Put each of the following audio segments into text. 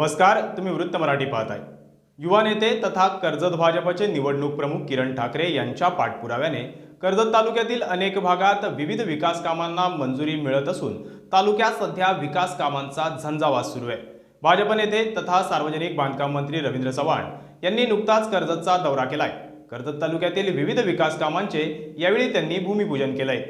नमस्कार तुम्ही वृत्त मराठी पाहताय. युवा नेते तथा कर्जत भाजपचे निवडणूक प्रमुख किरण ठाकरे यांच्या पाठपुराव्याने कर्जत तालुक्यातील अनेक भागात विविध विकास कामांना मंजुरी मिळत असून तालुक्यात सध्या विकास कामांचा झंझावात सुरू आहे. भाजप नेते तथा सार्वजनिक बांधकाम मंत्री रवींद्र चव्हाण यांनी नुकताच कर्जतचा दौरा केलाय. कर्जत तालुक्यातील विविध विकास कामांचे यावेळी त्यांनी भूमिपूजन केलंय.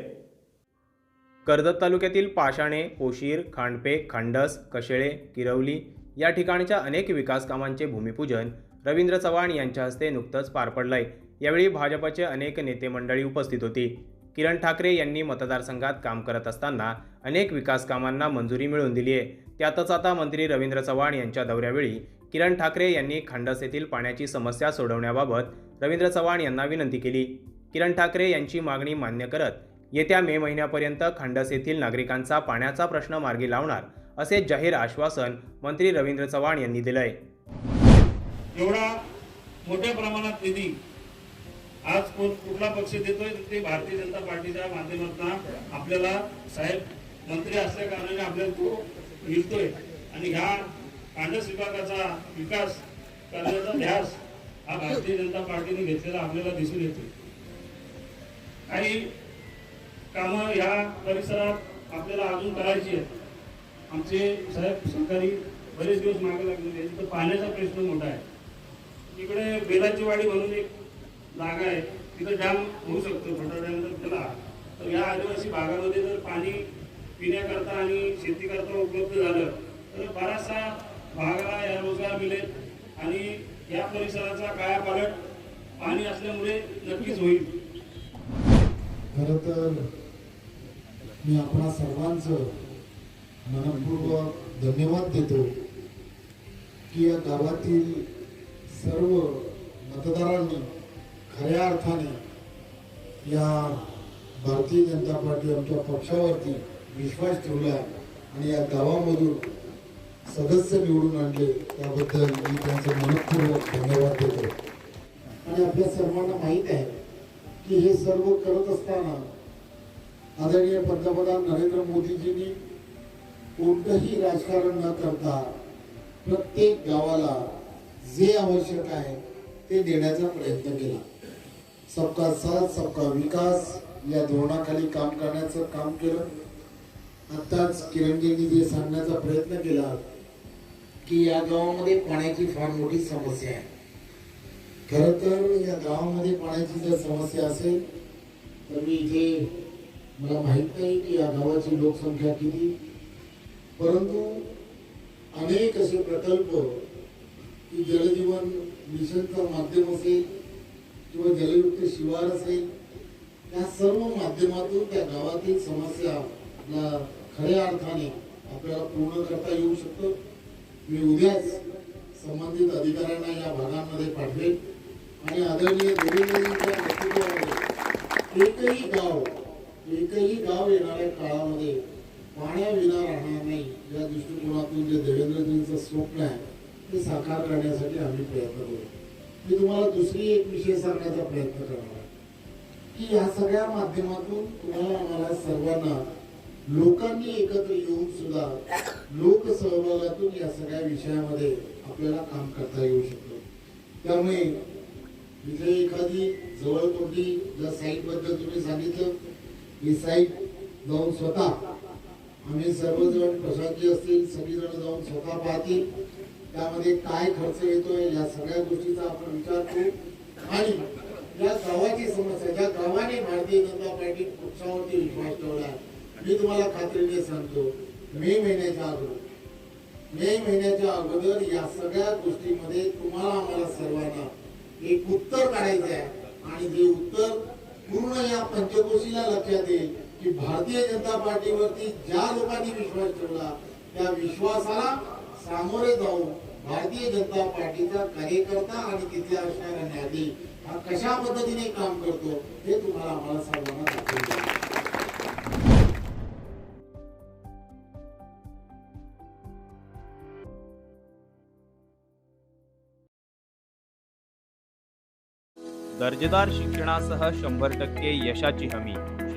कर्जत तालुक्यातील पाषाणे पोशीर खांडपे खंडस कशेळे किरवली या ठिकाणच्या अनेक विकास कामांचे भूमिपूजन रवींद्र चव्हाण यांच्या हस्ते नुकतंच पार पडलंय. यावेळी भाजपचे अनेक नेते मंडळी उपस्थित होती. किरण ठाकरे यांनी मतदारसंघात काम करत असताना अनेक विकास कामांना मंजुरी मिळवून दिली आहे त्यातच आता मंत्री रवींद्र चव्हाण यांच्या दौऱ्यावेळी किरण ठाकरे यांनी खंडस येथील पाण्याची समस्या सोडवण्याबाबत रवींद्र चव्हाण यांना विनंती केली. किरण ठाकरे यांची मागणी मान्य करत येत्या मे महिन्यापर्यंत खंडस येथील नागरिकांचा पाण्याचा प्रश्न मार्गी लावणार असे जाहीर आश्वासन मंत्री रवींद्र चव्हाण यांनी दिलंय. एवढा मोठ्या प्रमाणात निधी आज कोण कुठला पक्ष देतोय ते भारतीय जनता पार्टीच्या माध्यमातून आपल्याला साहेब मंत्री असल्या कारणाने आपल्याला तो मिळतोय. आणि ह्या कांडस विभागाचा विकास करण्याचा ध्यास हा भारतीय जनता पार्टीने घेतलेला आपल्याला दिसून येतोय. काही कामं ह्या परिसरात आपल्याला अजून करायची आहेत. आमचे साहेब सहकारी बरेच दिवस मागे लागलेले आहेत. पाण्याचा प्रश्न मोठा आहे. इकडे बेलाची वाडी म्हणून एक जागा आहे. तिथं डॅम होऊ शकतो छोटा डॅम जर तर या आदिवासी भागामध्ये जर पाणी पिण्याकरता आणि शेतीकरता उपलब्ध झालं तर बराचसा भागाला या रोजगार मिळेल आणि या परिसराचा कायापालट पाणी असल्यामुळे नक्कीच होईल. खरं तर मी आपणा सर्वांचं मनपूर्वक धन्यवाद देतो की या गावातील सर्व मतदारांनी खऱ्या अर्थाने या भारतीय जनता पार्टी आमच्या पक्षावरती विश्वास ठेवला आणि या गावामधून सदस्य निवडून आणले त्याबद्दल मी त्यांचं मनपूर्वक धन्यवाद देतो. आणि आपल्या सर्वांना माहीत आहे की हे सर्व करत असताना आदरणीय पंतप्रधान नरेंद्र मोदीजींनी कोणतंही राजकारण न करता प्रत्येक गावाला जे आवश्यक आहे ते देण्याचा प्रयत्न केला. सबका साथ सबका विकास या धोरणाखाली काम करण्याचं काम केलं. आत्ताच किरणजींनी जे सांगण्याचा प्रयत्न केला की या गावामध्ये पाण्याची फार मोठी समस्या आहे. खर तर या गावामध्ये पाण्याची जर समस्या असेल तर मी इथे मला माहीत नाही की या गावाची लोकसंख्या किती परंतु अनेक असे प्रकल्प की जलजीवन मिशनचं माध्यम असेल किंवा जलयुक्त शिवार असेल या सर्व माध्यमातून त्या गावातील समस्या खऱ्या अर्थाने आपल्याला पूर्ण करता येऊ शकतं. मी उद्याच संबंधित अधिकाऱ्यांना या भागांमध्ये पाठवेल. आणि आदरणीय देवेंद्रजींच्या नेतृत्वामध्ये एकही गाव एकही गाव येणाऱ्या काळामध्ये पाण्याविना राहणार नाही या दृष्टिकोनातून जे देवेंद्रजींचं स्वप्न आहे ते साकार करण्यासाठी आम्ही प्रयत्न करू. मी तुम्हाला दुसरी एक विषय सांगण्याचा प्रयत्न करणार आहे. की या सगळ्या माध्यमातून तुम्हाला आम्हाला सर्वांना लोकांनी एकत्र येऊन सुद्धा लोकसहभागातून या सगळ्या विषयामध्ये आपल्याला काम करता येऊ शकतं. त्यामुळे इथे एखादी जवळ ज्या साईटबद्दल तुम्ही सांगितलं ही साईट जाऊन स्वतः आम्ही सर्वजण प्रशासकीय असतील सगळीजण जाऊन स्वतः पाहतील त्यामध्ये काय खर्च येतोय या सगळ्या गोष्टीचा आपण विचार करू. आणि या गावाची समस्या ज्या गावाने भारतीय जनता पार्टी पक्षावरती विश्वास ठेवला मी तुम्हाला खात्रीने सांगतो. मे महिन्याच्या अगोदर मे महिन्याच्या अगोदर या सगळ्या गोष्टीमध्ये तुम्हाला आम्हाला सर्वांना एक उत्तर काढायचं आहे. आणि हे उत्तर पूर्ण या पंचकोशीला लक्षात येईल की भारतीय जनता पार्टीवरती ज्या लोकांनी विश्वास ठेवला त्या विश्वासाला सामोरे जाऊन भारतीय जनता पार्टीचा कार्यकर्ता आणि तिथल्या असणारा नागरिक हा कशा पद्धतीने काम करतो हे तुम्हाला आम्हाला सर्वांना दाखवलं दर्जेदार शिक्षणासह शंभर टक्के यशाची हमी.